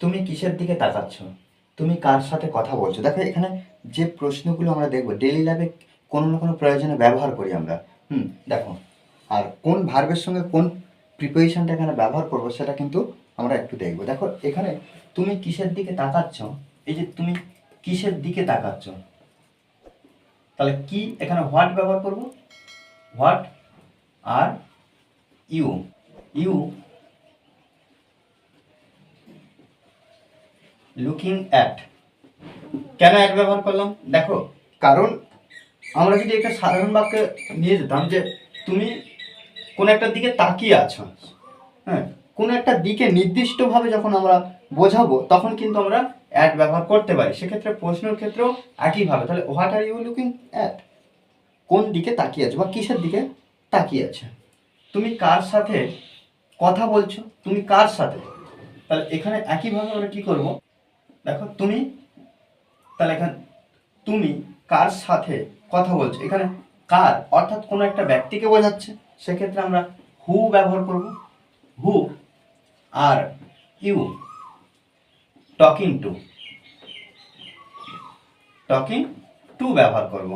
তুমি কিসের দিকে তাকাচ্ছ? তুমি কার সাথে কথা বলছো? দেখো, এখানে যে প্রশ্নগুলো আমরা দেখব ডেইলি লাইফে কোনো না কোনো প্রয়োজনে ব্যবহার করি আমরা। হুম, দেখো, আর কোন ভার্বের সঙ্গে কোন প্রিপারেশনটা এখানে ব্যবহার করব সেটা কিন্তু আমরা একটু দেখব। দেখো, এখানে তুমি কিসের দিকে তাকাচ্ছ? এই যে তুমি কিসের দিকে তাকাচ্ছ? তাহলে কি এখানে হোয়াট ব্যবহার করব? What are you you looking at কেন অ্যাট ব্যবহার করলাম? দেখো, কারণ আমরা যদি একটা সাধারণ বাক্যে নিয়ে যেতাম যে তুমি কোন একটা দিকে তাকিয়ে আছো হ্যাঁ কোনো একটা দিকে নির্দিষ্টভাবে যখন আমরা বোঝাবো, তখন কিন্তু আমরা অ্যাট ব্যবহার করতে পারি। সেক্ষেত্রে প্রশ্নের ক্ষেত্রেও একইভাবে তাহলে what are you looking at কোন দিকে তাকিয়ে আছো বা কিসের দিকে তাকিয়ে আছে? তুমি কার সাথে কথা বলছো? তুমি কার সাথে? তাহলে এখানে একইভাবে আমরা কি করব? দেখো তুমি, তাহলে এখানে তুমি কার সাথে কথা বলছো? এখানে কার, অর্থাৎ কোনো একটা ব্যক্তিকে বোঝাচ্ছে। সেক্ষেত্রে আমরা হু ব্যবহার করব। Who are you talking to talking to ব্যবহার করব।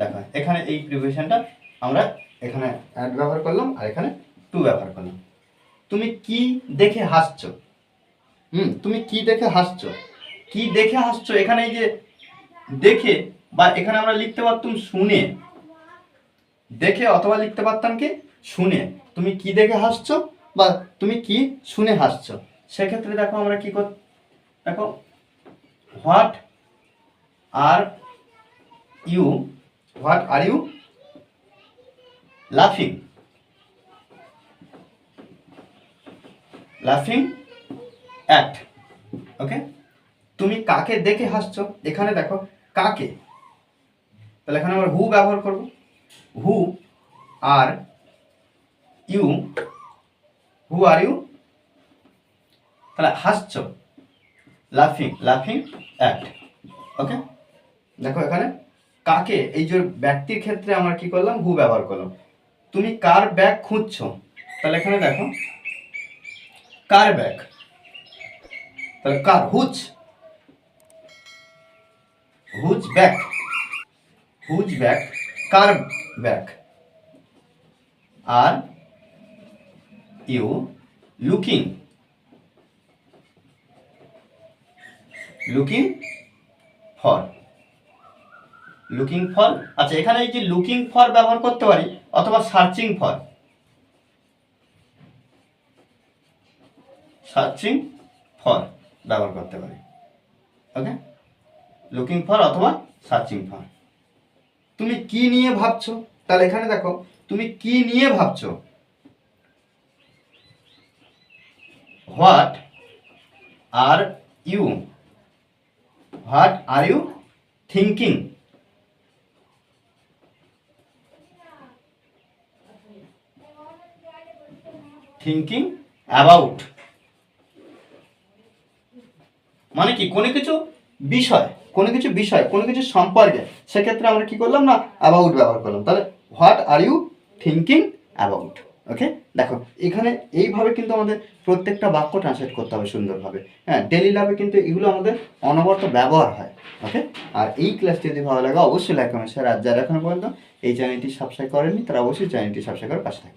দেখো, এখানে এই প্রিভিশনটা আমরা এখানে অ্যাড ব্যবহার করলাম আর এখানে টু ব্যবহার করলাম। তুমি কি দেখে হাসছো? হুম, তুমি কি দেখে হাসছো? কি দেখে হাসছো? এখানে এই যে দেখে বা এখানে আমরা লিখতে পারতাম শুনে। দেখে অথবা লিখতে পারতাম কি? শুনে। তুমি কি দেখে হাসছো বা তুমি কি শুনে হাসছো? সেক্ষেত্রে দেখো আমরা কি কর দেখো, what are you, what are you লাফিং। লাফিং অ্যাট, ওকে? তুমি কাকে দেখে হাসছো? এখানে দেখো, কাকে? তাহলে এখানে আমরা হু ব্যবহার করব। Who are you who are you তাহলে হাসছো। লাফিং লাফিং অ্যাট ওকে দেখো এখানে, কাকে? এই যে ব্যক্তির ক্ষেত্রে আমরা কি করলাম? হু ব্যবহার করলাম। তুমি কার ব্যাগ খুঁজছো? তাহলে এখানে দেখো, কার ব্যাগ তাহলে কার? Whose whose bag whose bag car bag are you looking looking for looking for আচ্ছা এখানে যে লুকিং ফর ব্যবহার করতে পারি, অথবা সার্চিং ফর সার্চিং ফর ব্যবহার করতে পারি। ওকে লুকিং ফর অথবা সার্চিং ফর তুমি কি নিয়ে ভাবছ? তাহলে এখানে দেখো, তুমি কি নিয়ে ভাবছ? What are you what are you thinking thinking about মানে কি, কোনো কিছু? বিষয়। কোনো কিছু বিষয়, কোনো কিছু সম্পর্কে, সেক্ষেত্রে আমরা কি করলাম না অ্যাবাউট ব্যবহার করলাম। তাহলে what are you thinking about okay দেখো, এখানে এইভাবে কিন্তু আমাদের প্রত্যেকটা বাক্য ট্রান্সলেট করতে হবে সুন্দরভাবে। হ্যাঁ ডেলি লাইফে কিন্তু এগুলো আমাদের অনবরত ব্যবহার হয়। ওকে আর এই ক্লাসটি যদি ভালো লাগে, অবশ্যই লাইক কমেন্ট শেয়ার আর যারা এখনও পর্যন্ত এই চ্যানেলটি সাবস্ক্রাইব করেননি, তারা অবশ্যই চ্যানেলটি সাবস্ক্রাইব করে পাশে থাকবে